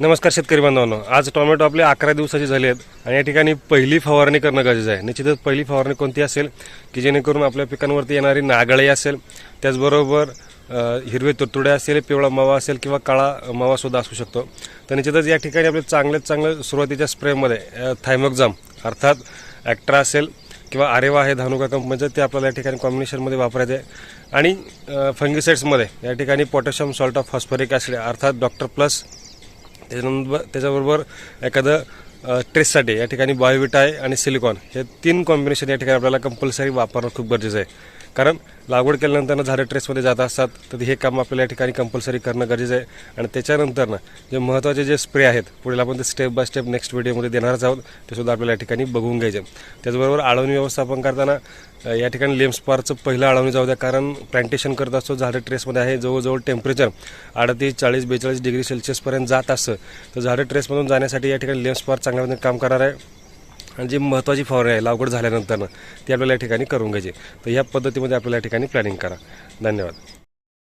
नमस्कार शेतकरी बांधवांनो. आज टोमॅटो आपले अकरा दिवसाची झाली आहेत आणि या ठिकाणी पहिली फवारणी करणं गरजेचं आहे. निश्चितच पहिली फवारणी कोणती असेल की जेणेकरून आपल्या पिकांवरती येणारी नागळी असेल त्याचबरोबर हिरवे तुडतुडे असेल पिवळा मावा असेल किंवा काळा मावासुद्धा असू शकतो. तर निश्चितच या ठिकाणी आपले चांगल्यात चांगलं सुरुवातीच्या स्प्रेमध्ये थायमोक्झाम अर्थात ॲक्ट्रा असेल किंवा आरेवा आहे धानुका कंपनीचं ते आपल्याला या ठिकाणी कॉम्बिनेशनमध्ये वापरायचं आहे. आणि फंगिसाइड्समध्ये या ठिकाणी potassium salt of phosphoric acid अर्थात डॉक्टर प्लस त्याच्यानंतर त्याच्याबरोबर एखादं ट्रेससाठी या ठिकाणी बायोविटा आहे आणि सिलिकॉन. हे तीन कॉम्बिनेशन या ठिकाणी आपल्याला कंपल्सरी वापरणं खूप गरजेचं आहे. कारण लागवड केल्यानंतर झाडं ट्रेसमध्ये जात असतात तर हे काम आपल्याला या ठिकाणी कंपल्सरी करणं गरजेचं आहे. आणि त्याच्यानंतर ना जे महत्त्वाचे जे स्प्रे आहेत पुढील आपण ते स्टेप बाय स्टेप नेक्स्ट व्हिडिओमध्ये देणारच आहोत ते सुद्धा आपल्याला या ठिकाणी बघून घ्यायचे त्याचबरोबर आळवणी व्यवस्थापन करताना या ठिकाणी लेम्सपारचं पहिलं आळवणी जाऊ द्या कारण प्लांटेशन करत असतो झाडं ट्रेसमध्ये आहे जवळजवळ टेम्परेचर अडतीस चाळीस बेचाळीस डिग्री सेल्सिअसपर्यंत जात असतं. तर झाडं ट्रेसमधून जाण्यासाठी या ठिकाणी लेम्सपार चांगल्या काम करणार आहे. आणि जी महत्त्वाची फवारणी आहे लागवड झाल्यानंतर ती आपल्याला या ठिकाणी करून घ्यायची. तर ह्या पद्धतीमध्ये आपल्याला या ठिकाणी प्लॅनिंग करा. धन्यवाद.